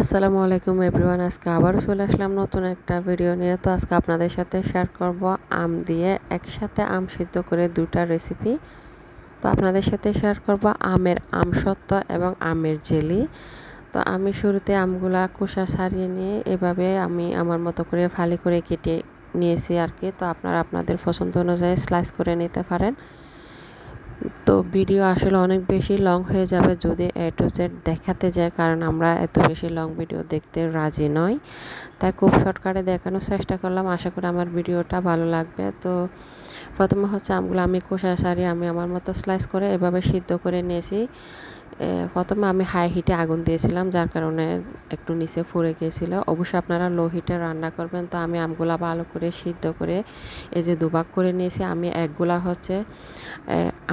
আসসালামু আলাইকুম এভরিওয়ান, আজকে আবারও চলে আসলাম নতুন একটা ভিডিও নিয়ে। তো আজকে আপনাদের সাথে শেয়ার করব আম দিয়ে একসাথে আম সিদ্ধ করে দুটা রেসিপি তো আপনাদের সাথে শেয়ার করব আমের আমসত্ত্ব এবং আমের জেলি। তো আমি শুরুতে আমগুলা খোসা ছাড়িয়ে নিয়ে এভাবে আমি আমার মতো করে ফালি করে কেটে নিয়েছি আর কি। তো আপনারা আপনাদের পছন্দ অনুযায়ী স্লাইস করে নিতে পারেন। তো ভিডিও আসলে অনেক বেশি লং হয়ে যাবে যদি এ টু জেড দেখাতে যায়, কারণ আমরা এত বেশি লং ভিডিও দেখতে রাজি নই। তাই খুব শর্টকাটে দেখানোর চেষ্টা করলাম। আশা করি আমার ভিডিওটা ভালো লাগবে। তো প্রথমে হচ্ছে আমগুলো আমি কোষা সারি, আমি আমার মতো স্লাইস করে এভাবে সিদ্ধ করে নিয়েছি। প্রথমে আমি হাই হিটে আগুন দিয়েছিলাম, যার কারণে একটু নিচে ফুরে গিয়েছিল। অবশ্যই আপনারা লো হিটে রান্না করবেন। তো আমি আমগুলা ভালো করে সিদ্ধ করে এই যে দুবাক করে নিয়েছি। আমি একগুলা হচ্ছে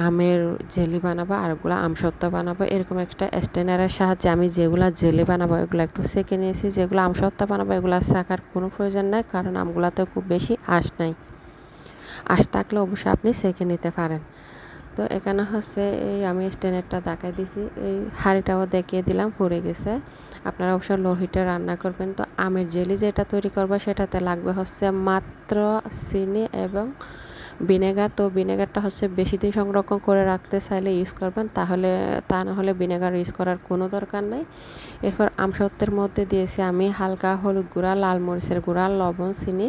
আমের জেলি বানাবো আরগুলো আমসত্ত্ব বানাবো। এরকম একটা স্টেনারের সাহায্যে আমি যেগুলো জেলি বানাবো, এগুলো একটু সেকে নিয়েছি। যেগুলো আমসত্ত্ব বানাবো, এগুলো শেখার কোনো প্রয়োজন নাই, কারণ আমগুলাতে খুব বেশি আশ নাই। আশ থাকলে অবশ্যই আপনি সেকে নিতে পারেন। তো এখানে হচ্ছে এই আমি স্ট্যান্ডারটা দেখাই দিছি। এই হাঁড়িটাও দেখিয়ে দিলাম, পড়ে গেছে। আপনারা অবশ্যই লো হিটে রান্না করবেন। তো আমের জেলি যেটা তৈরি করব, সেটাতে লাগবে হচ্ছে মাত্র চিনি এবং ভিনেগার। তো ভিনেগারটা হচ্ছে বেশি দিন সংরক্ষণ করে রাখতে চাইলে ইউজ করবেন। তাহলে, তা না হলে ভিনেগার ইউজ করার কোনো দরকার নেই। এরপর আমসত্ত্বের মধ্যে দিয়েছি আমি হালকা হলুদ গুঁড়া, লাল মরিচের গুঁড়া, লবণ, চিনি।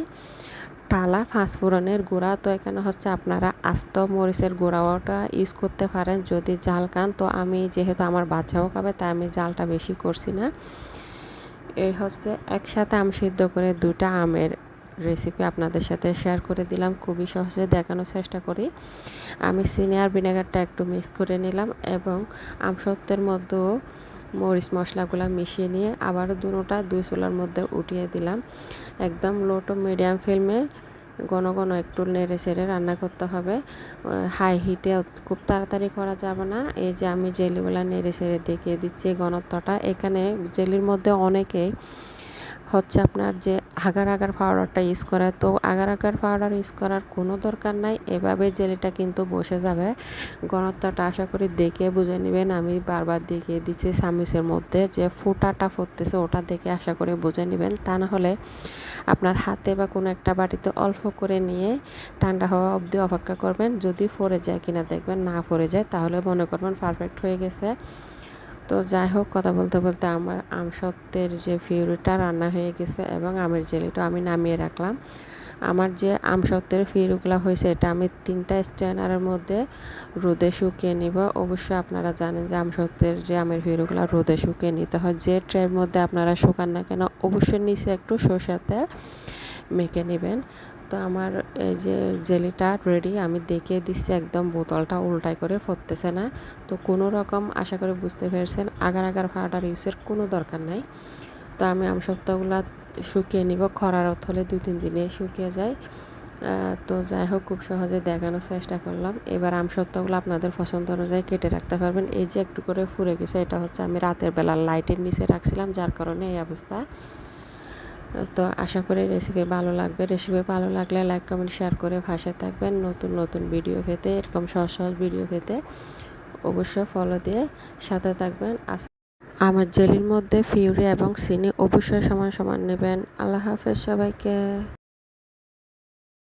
টালা ফাঁসফোড়নের গুঁড়া। তো এখানে হচ্ছে আপনারা আস্ত মরিচের গুঁড়াওটা ইউজ করতে পারেন। যদি জাল খান, তো আমি যেহেতু আমার বাচ্চাও খাবে, তাই আমি জালটা বেশি করছি না। এই হচ্ছে একসাথে আম সিদ্ধ করে দুটা আমের রেসিপি আপনাদের সাথে শেয়ার করে দিলাম। খুবই সহজে দেখানোর চেষ্টা করি। আমি সিনিয়র ভিনেগারটা একটু মিক্স করে নিলাম এবং আমসত্ত্বের মধ্যেও মরিচ মশলাগুলো মিশিয়ে নিয়ে আবারও দুটোটা দুই চুলার মধ্যে উঠিয়ে দিলাম। একদম লো টু মিডিয়াম ফ্লেমে ঘন ঘন একটু নেড়ে চেড়ে রান্না করতে হবে। হাই হিটে খুব তাড়াতাড়ি করা যাবে না। এই যে আমি জেলিগুলা নেড়ে চেড়ে দেখিয়ে দিচ্ছি ঘনত্বটা। এখানে জেলির মধ্যে অনেকেই হচ্ছে আপনার যে আগার আগার পাউডারটা ইউজ করে। তো আগার আগার পাউডার ইউজ করার কোনো দরকার নাই। এভাবে জেলিটা কিন্তু বসে যাবে। ঘনত্বটা আশা করি দেখে বুঝে নেবেন। আমি বারবার দেখিয়ে দিচ্ছি সামিসের মধ্যে যে ফুটাটা ফুটতেছে ওটা দেখে আশা করে বুঝে নেবেন। তা না হলে আপনার হাতে বা কোনো একটা বাটিতে অল্প করে নিয়ে ঠান্ডা হওয়া অবধি অপেক্ষা করবেন। যদি ফরে যায় কিনা দেখবেন না ফরে যায়, তাহলে মনে করবেন পারফেক্ট হয়ে গেছে। তো যাই হোক, কথা বলতে বলতে আমার আমসত্ত্বের যে ফিউরিটা রান্না হয়ে গেছে এবং আমের জেলিটা আমি নামিয়ে রাখলাম। আমার যে আমসত্ত্বের ফিউরিগুলো হয়েছে, এটা আমি তিনটা স্ট্যান্ডারের মধ্যে রোদে শুকিয়ে নিব। অবশ্যই আপনারা জানেন যে আমসত্ত্বের যে আমের ফিউরিগুলো রোদে শুকিয়ে নিতে হয়। যে ট্রের মধ্যে আপনারা শুকান না কেন, অবশ্যই নিচে একটু সর্ষের তেল মেখে নেবেন। তো আমার এই যে জেলিটা রেডি আমি দেখিয়ে দিচ্ছি একদম বোতলটা উল্টাই করে ফুটতেছে না। তো কোনো রকম আশা করে বুঝতে পেরেছেন, আগার আগার পাউডার ইউজের কোনো দরকার নাই। তো আমি আমসত্ত্বগুলো শুকিয়ে নিব, খরার হলে দুই তিন দিনে শুকিয়ে যায়। তো যাই হোক, খুব সহজে দেখানোর চেষ্টা করলাম। এবার আমসত্ত্বগুলো আপনাদের পছন্দ অনুযায়ী কেটে রাখতে পারবেন। এই যে একটু করে ফুরে গেছে, এটা হচ্ছে আমি রাতের বেলা লাইটের নিচে রাখছিলাম, যার কারণে এই অবস্থা। তো আশা করি রেসিপি ভালো লাগবে। রেসিপি ভালো লাগলে লাইক কমেন্ট শেয়ার করে ভাষা থাকবেন। নতুন নতুন ভিডিও পেতে, এরকম সহজ সহজ ভিডিও পেতে অবশ্যই ফলো দিয়ে সাথে থাকবেন। আমার জেলির মধ্যে ফিউরি এবং সিনি অবশ্যই সমান সমান নেবেন। আল্লাহ হাফেজ সবাইকে।